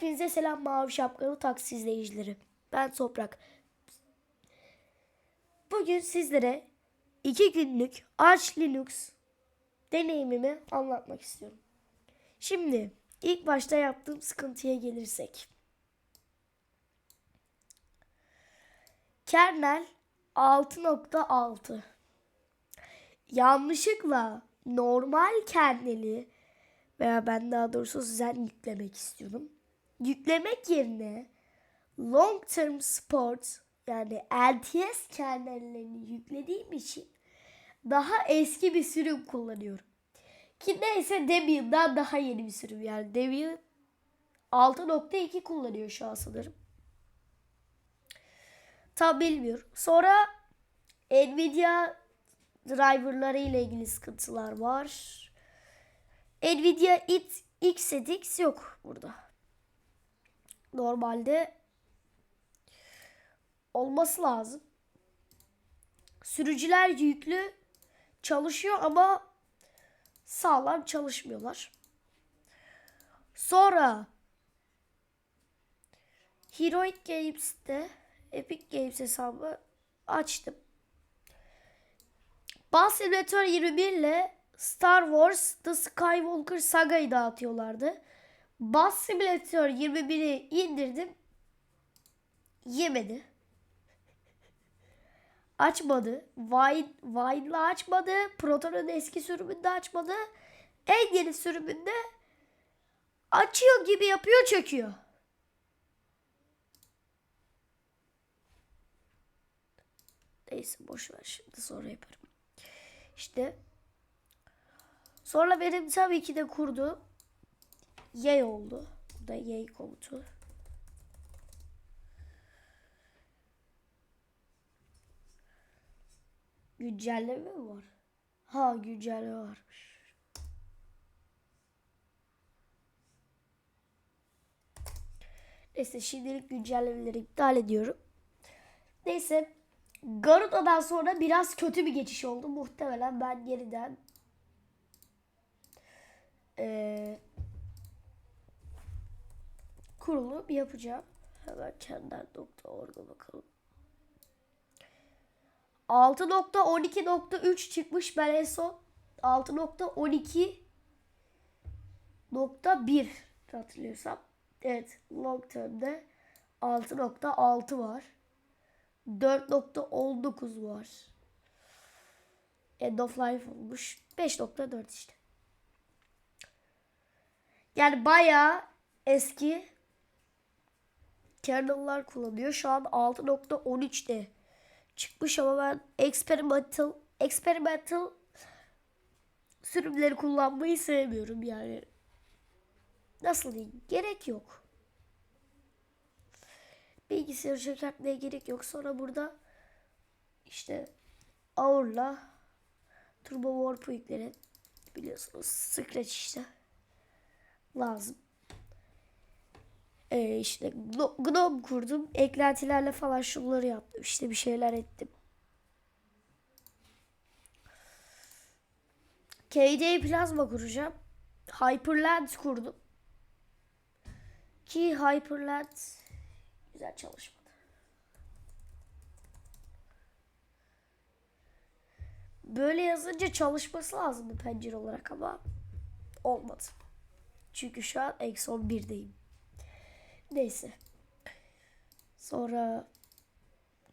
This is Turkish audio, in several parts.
Hepinize selam Mavi Şapkalı taksi izleyicileri. Ben Toprak. Bugün sizlere iki günlük Arch Linux deneyimimi anlatmak istiyorum. Şimdi ilk başta yaptığım sıkıntıya gelirsek. Kernel 6.6 Yanlışlıkla normal kerneli veya ben daha doğrusu Zen yüklemek istiyorum. Yüklemek yerine long term support yani LTS kernellerini yüklediğim için daha eski bir sürüm kullanıyorum. Ki neyse Debian'dan daha yeni bir sürüm yani Debian 6.2 kullanıyor şu an sanırım. Tam bilmiyorum. Sonra Nvidia driverları ile ilgili sıkıntılar var. Nvidia It XEDX yok burada. Normalde olması lazım. Sürücüler yüklü çalışıyor ama sağlam çalışmıyorlar. Sonra Heroic Games'te Epic Games hesabı açtım. Bus Simulator 21 ile Star Wars The Skywalker Saga'yı dağıtıyorlardı. Bus Simulator 21'i indirdim. Yemedi. Açmadı. Wine, Wine'la açmadı. Proton'un eski sürümünde açmadı. En yeni sürümünde açıyor gibi yapıyor çöküyor. Neyse boş ver şimdi sonra yaparım. İşte sonra benim tabii ki de kurdu yay oldu. Bu da yay komutu. Güncelleme mi var? Ha güncelleme varmış. Neyse şimdilik güncellemeleri iptal ediyorum. Neyse Garuda'dan sonra biraz kötü bir geçiş oldu. Muhtemelen ben yeniden eee kurulum yapacağım. Hemen kender.org'a bakalım. 6.12.3 çıkmış ben en son 6.12.1 hatırlıyorsam. Evet long term'de 6.6 var. 4.19 var. End of life olmuş. 5.4 işte. Yani bayağı eski kernel'lar kullanıyor. Şu an 6.13'te çıkmış ama ben experimental experimental sürümleri kullanmayı sevmiyorum yani. Nasıl diyeyim? Gerek yok. Bilgisayarı çökertmeye gerek yok. Sonra burada işte Aur'la Turbo Warp'u yüklerin. Biliyorsunuz Scratch işte. Lazım. Ee, işte Gno- Gnome kurdum. Eklentilerle falan şunları yaptım. İşte bir şeyler ettim. KD Plasma kuracağım. Hyperland kurdum. Ki Hyperland güzel çalışmadı. Böyle yazınca çalışması lazımdı pencere olarak ama olmadı. Çünkü şu an eksi 11'deyim. Neyse. Sonra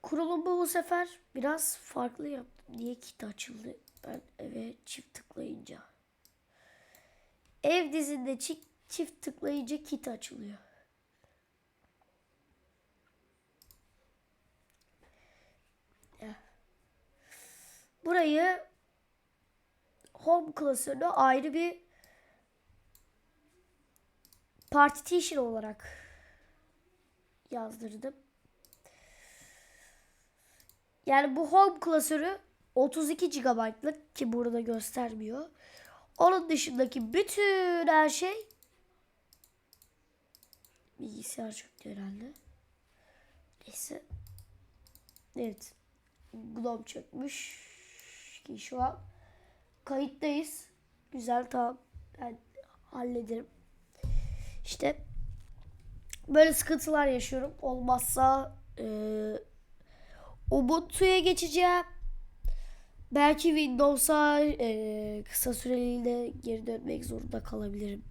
kurulumu bu sefer biraz farklı yaptım. Niye kit açıldı? Ben eve çift tıklayınca. Ev dizinde çift, çift tıklayınca kit açılıyor. Burayı home klasörüne ayrı bir partition olarak yazdırdım. Yani bu home klasörü 32 GB'lık ki burada göstermiyor. Onun dışındaki bütün her şey bilgisayar çöktü herhalde. Neyse. Evet. Gnome çökmüş. Ki şu an kayıttayız. Güzel tamam. Ben hallederim. İşte Böyle sıkıntılar yaşıyorum. Olmazsa eee Ubuntu'ya geçeceğim. Belki Windows'a eee, kısa süreliğine geri dönmek zorunda kalabilirim.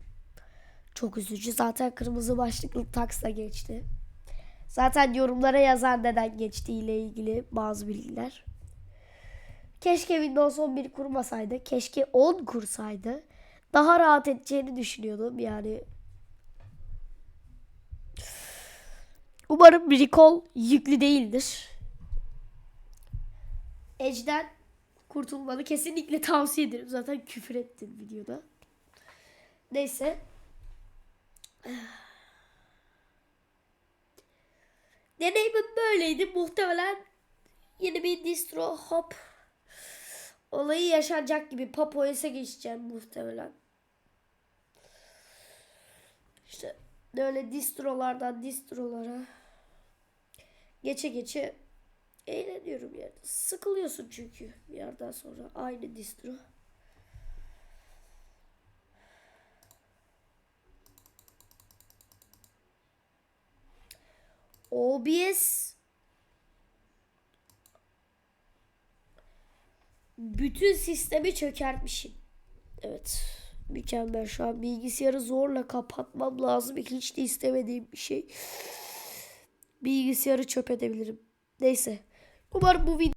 Çok üzücü. Zaten kırmızı başlıklı taksa geçti. Zaten yorumlara yazan neden geçtiğiyle ilgili bazı bilgiler. Keşke Windows 11 kurmasaydı. Keşke 10 kursaydı. Daha rahat edeceğini düşünüyordum. Yani Umarım recall yüklü değildir. Edge'den kurtulmanı kesinlikle tavsiye ederim. Zaten küfür ettin videoda. Neyse. Deneyimim böyleydi. Muhtemelen yeni bir distro hop olayı yaşanacak gibi Pop OS'e geçeceğim muhtemelen. İşte böyle distrolardan distrolara geçe geçe eğleniyorum yani. Sıkılıyorsun çünkü bir yerden sonra aynı distro. OBS bütün sistemi çökertmişim. Evet. Mükemmel. Şu an bilgisayarı zorla kapatmam lazım. Hiç de istemediğim bir şey. Bilgisayarı çöp edebilirim. Neyse. Umarım bu video